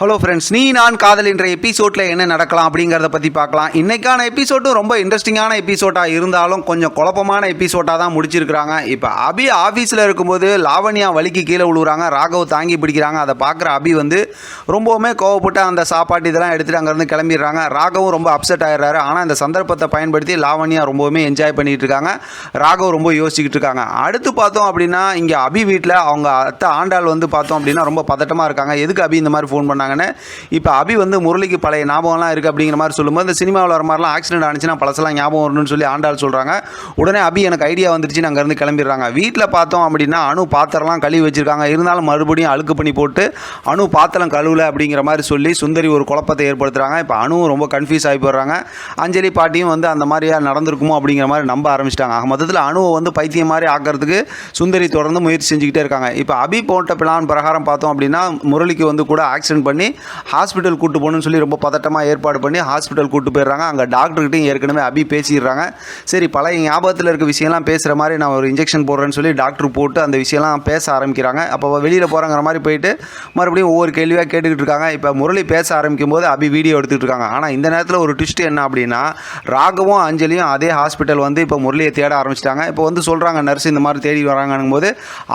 Hello friends நீ நான் காதல் என்ற எபிசோட்டில் என்ன நடக்கலாம் அப்படிங்கிறத பற்றி பார்க்கலாம். இன்றைக்கான எபிசோடும் ரொம்ப இன்ட்ரெஸ்டிங்கான எபிசோட்டாக இருந்தாலும் கொஞ்சம் குழப்பமான எபிசோட்டாக தான் முடிச்சிருக்கிறாங்க. இப்போ அபி ஆஃபீஸில் இருக்கும்போது லாவண்யா வலிக்கு கீழே விழுவுறாங்க ராகவ் தாங்கி பிடிக்கிறாங்க. அதை பார்க்குற அபி வந்து ரொம்பவுமே கோவப்பட்டு அந்த சாப்பாட்டு இதெல்லாம் எடுத்துகிட்டு அங்கேருந்து கிளம்பிடுறாங்க. ராகவும் ரொம்ப அப்செட் ஆகிடுறாரு ஆனால் அந்த சந்தர்ப்பத்தை பயன்படுத்தி லாவண்யா ரொம்பவுமே என்ஜாய் பண்ணிட்டு இருக்காங்க. ராகவ் ரொம்ப யோசிச்சுக்கிட்டு இருக்காங்க. அடுத்து பார்த்தோம் அப்படின்னா இங்கே அபி வீட்டில் அவங்க அத்தை ஆண்டாள் வந்து பார்த்தோம் அப்படின்னா ரொம்ப பதட்டமாக இருக்காங்க. எதுக்கு அபி இந்த மாதிரி ஃபோன் பண்ண? பண்ணாங்கன்னு இப்போ அபி வந்து முரளிக்கு பழைய ஞாபகம்லாம் இருக்குது அப்படிங்கிற மாதிரி சொல்லும்போது இந்த சினிமாவில் வர மாதிரிலாம் ஆக்சிடென்ட் ஆனிச்சுன்னா பழசெல்லாம் ஞாபகம் வரணும்னு சொல்லி ஆண்டாள் சொல்கிறாங்க உடனே அபி எனக்கு ஐடியா வந்துருச்சு நாங்கள் இருந்து கிளம்பிடுறாங்க. வீட்டில் பார்த்தோம் அப்படின்னா அணு பாத்திரம்லாம் கழுவி வச்சிருக்காங்க. இருந்தாலும் மறுபடியும் அழுக்கு பண்ணி போட்டு அணு பாத்திரம் கழுவலை அப்படிங்கிற மாதிரி சொல்லி சுந்தரி ஒரு குழப்பத்தை ஏற்படுத்துகிறாங்க இப்போ அணுவும் ரொம்ப கன்ஃபியூஸ் ஆகி போடுறாங்க அஞ்சலி பாட்டியும் வந்து அந்த மாதிரியா நடந்திருக்குமோ அப்படிங்கிற மாதிரி நம்ப ஆரம்பிச்சிட்டாங்க. ஆக மொத்தத்தில் அணுவை வந்து பைத்தியம் மாதிரி ஆக்கிறதுக்கு சுந்தரி தொடர்ந்து முயற்சி செஞ்சுக்கிட்டே இருக்காங்க. இப்போ அபி போட்ட பிளான் பிரகாரம் பார்த்தோம் அப்படின்னா முரளிக்கு வந்து கூட ஆக்சிடென்ட் பண்ணி ஹாஸ்பிட்டல் கூட்டு போகணும்னு சொல்லி ரொம்ப பதட்டமாக ஏற்பாடு பண்ணி ஹாஸ்பிட்டல் கூட்டு போயிடுறாங்க. அங்கே டாக்டர்கிட்டையும் ஏற்கனவே அபி பேசிடுறாங்க. சரி பழைய ஞாபகத்தில் இருக்க விஷயம்லாம் பேசுகிற மாதிரி நான் ஒரு இன்ஜெக்ஷன் போடுறேன்னு சொல்லி டாக்டர் போட்டு அந்த விஷயம்லாம் பேச ஆரம்பிக்கிறாங்க. அப்போ வெளியில் போகிறாங்கிற மாதிரி போயிட்டு மறுபடியும் ஒவ்வொரு கேள்வியாக கேட்டுக்கிட்டு இருக்காங்க. இப்போ முரளி பேச ஆரம்பிக்கும் போது அபி வீடியோ எடுத்துகிட்டு இருக்காங்க. ஆனால் இந்த நேரத்தில் ஒரு ட்விஸ்ட் என்ன அப்படின்னா ராகவும் அஞ்சலியும் அதே ஹாஸ்பிட்டல் வந்து இப்போ முரளியை தேட ஆரம்பிச்சிட்டாங்க. இப்போ வந்து சொல்கிறாங்க நர்ஸ் இந்த மாதிரி தேடி வராங்கன்னும் போது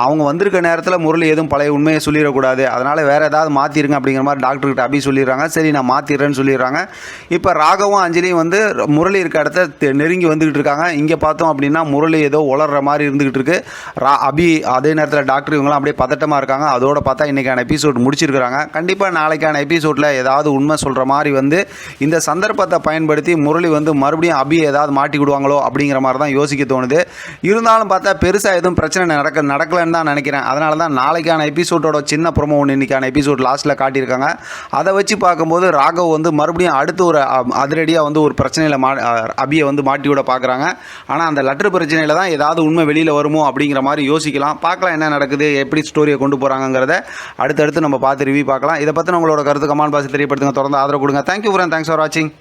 அவங்க வந்திருக்க நேரத்தில் முரளி எதுவும் பழைய உண்மையை சொல்லிடக்கூடாது. அதனால் வேறு ஏதாவது மாற்றிருங்க அப்படிங்கிற மாதிரி டாக்டர்கிட்ட அபி சொல்லிடுறாங்க. சரி நான் மாற்றிடுறேன்னு சொல்லிடுறாங்க. இப்போ ராகவும் அஞ்சலியும் வந்து முரளி இருக்க இடத்த நெருங்கி வந்துக்கிட்டு இருக்காங்க. இங்கே பார்த்தோம் அப்படின்னா முரளி ஏதோ உளர்ற மாதிரி இருந்துக்கிட்டு இருக்கு. ரா அபி அதே நேரத்தில் டாக்டர் இவங்களாம் அப்படியே பதட்டமாக இருக்காங்க. அதோட பார்த்தா இன்றைக்கான எபிசோட் முடிச்சிருக்கிறாங்க. கண்டிப்பாக நாளைக்கான எபிசோடில் ஏதாவது உண்மை சொல்கிற மாதிரி வந்து இந்த சந்தர்ப்பத்தை பயன்படுத்தி முரளி வந்து மறுபடியும் அபி ஏதாவது மாட்டி விடுவாங்களோ அப்படிங்கிற மாதிரி தான் யோசிக்க தோணுது. இருந்தாலும் பார்த்தா பெருசாக எதுவும் பிரச்சனை நடக்க நடக்கலைன்னு தான் நினைக்கிறேன். அதனால தான் நாளைக்கான எபிசோடோட சின்ன ப்ரோமோ ஒன்று இன்றைக்கான எபிசோட் லாஸ்ட்டில் காட்டியிருக்காங்க. அதை வச்சு பார்க்கும்போது ராகவ் வந்து மறுபடியும் அடுத்து ஒரு அதிரடியாக வந்து ஒரு பிரச்சனையில் மா அபியை வந்து மாட்டி விட பார்க்குறாங்க. ஆனால் அந்த லெட்டர் பிரச்சனையில் தான் ஏதாவது உண்மை வெளியில் வருமோ அப்படிங்கிற மாதிரி யோசிக்கலாம். பார்க்கலாம் என்ன நடக்குது எப்படி ஸ்டோரியை கொண்டு போகிறாங்கிறத அடுத்தடுத்து நம்ம பார்த்து ரிவ்யூ பார்க்கலாம். இதை பற்றி உங்களோட கருத்து கமான் பாசி தெரியப்படுத்துங்க. தொடர்ந்து ஆதரவு கொடுங்க. தேங்க்யூ ஃப்ரெண்ட் தேங்க்ஸ் ஃபார் வாட்சிங்